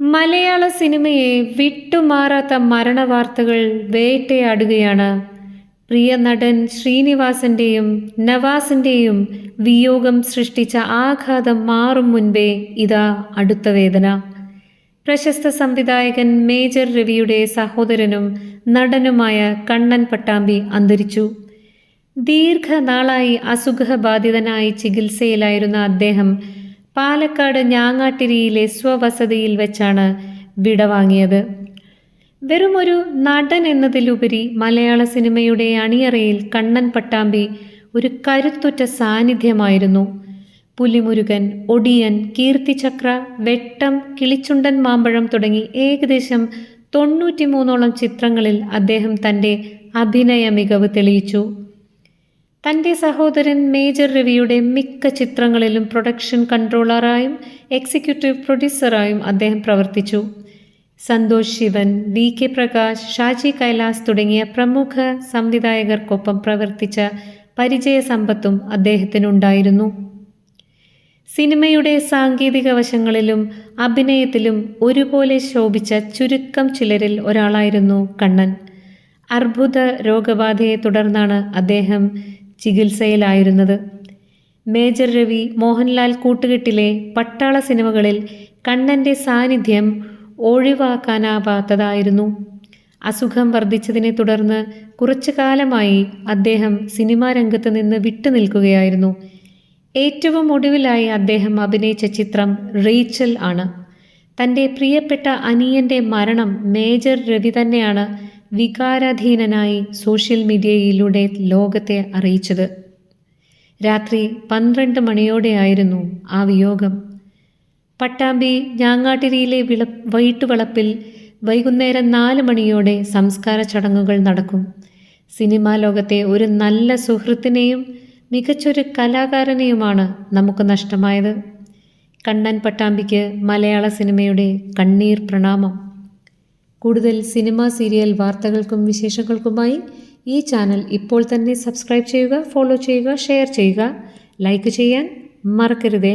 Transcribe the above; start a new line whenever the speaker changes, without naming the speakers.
മലയാള സിനിമയെ വിട്ടുമാറാത്ത മരണവാർത്തകൾ വേട്ടയാടുകയാണ്. പ്രിയ നടൻ ശ്രീനിവാസന്റെയും നവാസിന്റെയും വിയോഗം സൃഷ്ടിച്ച ആഘാതം മാറും മുൻപേ ഇതാ അടുത്ത വേദന. പ്രശസ്ത സംവിധായകൻ മേജർ രവിയുടെ സഹോദരനും നടനുമായ കണ്ണൻ പട്ടാമ്പി അന്തരിച്ചു. ദീർഘനാളായി അസുഖബാധിതനായി ചികിത്സയിലായിരുന്ന അദ്ദേഹം പാലക്കാട് ഞാങ്ങാട്ടിരിയിലെ സ്വവസതിയിൽ വെച്ചാണ് വിടവാങ്ങിയത് വെറുമൊരു നടൻ എന്നതിലുപരി മലയാള സിനിമയുടെ അണിയറയിൽ കണ്ണൻ പട്ടാമ്പി ഒരു കരുത്തുറ്റ സാന്നിധ്യമായിരുന്നു. പുലിമുരുകൻ ഒടിയൻ കീർത്തിചക്ര വെട്ടം കിളിച്ചുണ്ടൻ മാമ്പഴം തുടങ്ങി ഏകദേശം തൊണ്ണൂറ്റിമൂന്നോളം ചിത്രങ്ങളിൽ അദ്ദേഹം തന്റെ അഭിനയ മികവ് തെളിയിച്ചു. തന്റെ സഹോദരൻ മേജർ രവിയുടെ മിക്ക ചിത്രങ്ങളിലും പ്രൊഡക്ഷൻ കൺട്രോളറായും എക്സിക്യൂട്ടീവ് പ്രൊഡ്യൂസറായും അദ്ദേഹം പ്രവർത്തിച്ചു. സന്തോഷ് ശിവൻ വി കെ പ്രകാശ് ഷാജി കൈലാസ് തുടങ്ങിയ പ്രമുഖ സംവിധായകർക്കൊപ്പം പ്രവർത്തിച്ച പരിചയ സമ്പത്തും അദ്ദേഹത്തിനുണ്ടായിരുന്നു. സിനിമയുടെ സാങ്കേതിക വശങ്ങളിലും അഭിനയത്തിലും ഒരുപോലെ ശോഭിച്ച ചുരുക്കം ചിലരിൽ ഒരാളായിരുന്നു കണ്ണൻ. അർബുദ രോഗബാധയെ തുടർന്നാണ് അദ്ദേഹം ചികിത്സയിലായിരുന്നത്. മേജർ രവി മോഹൻലാൽ കൂട്ടുകെട്ടിലെ പട്ടാള സിനിമകളിൽ കണ്ണന്റെ സാന്നിധ്യം ഒഴിവാക്കാനാവാത്തതായിരുന്നു. അസുഖം വർദ്ധിച്ചതിനെ തുടർന്ന് കുറച്ചു കാലമായി അദ്ദേഹം സിനിമാ രംഗത്ത് നിന്ന് വിട്ടുനിൽക്കുകയായിരുന്നു. ഏറ്റവും ഒടുവിലായി അദ്ദേഹം അഭിനയിച്ച ചിത്രം റീച്ചൽ ആണ്. തന്റെ പ്രിയപ്പെട്ട അനിയന്റെ മരണം മേജർ രവി തന്നെയാണ് വികാരാധീനനായി സോഷ്യൽ മീഡിയയിലൂടെ ലോകത്തെ അറിയിച്ചത്. രാത്രി പന്ത്രണ്ട് മണിയോടെയായിരുന്നു ആ വിയോഗം. പട്ടാമ്പി ഞാങ്ങാട്ടിരിയിലെ വിള വൈട്ടുവളപ്പിൽ വൈകുന്നേരം നാല് മണിയോടെ സംസ്കാര ചടങ്ങുകൾ നടക്കും. സിനിമാ ലോകത്തെ ഒരു നല്ല സുഹൃത്തിനെയും മികച്ചൊരു കലാകാരനെയുമാണ് നമുക്ക് നഷ്ടമായത്. കണ്ണൻ പട്ടാമ്പിക്ക് മലയാള സിനിമയുടെ കണ്ണീർ പ്രണാമം. കൂടുതൽ സിനിമ സീരിയൽ വാർത്തകൾക്കും വിശേഷങ്ങൾക്കുമായി ഈ ചാനൽ ഇപ്പോൾ തന്നെ സബ്സ്ക്രൈബ് ചെയ്യുക ഫോളോ ചെയ്യുക ഷെയർ ചെയ്യുക ലൈക്ക് ചെയ്യാൻ മറക്കരുതേ.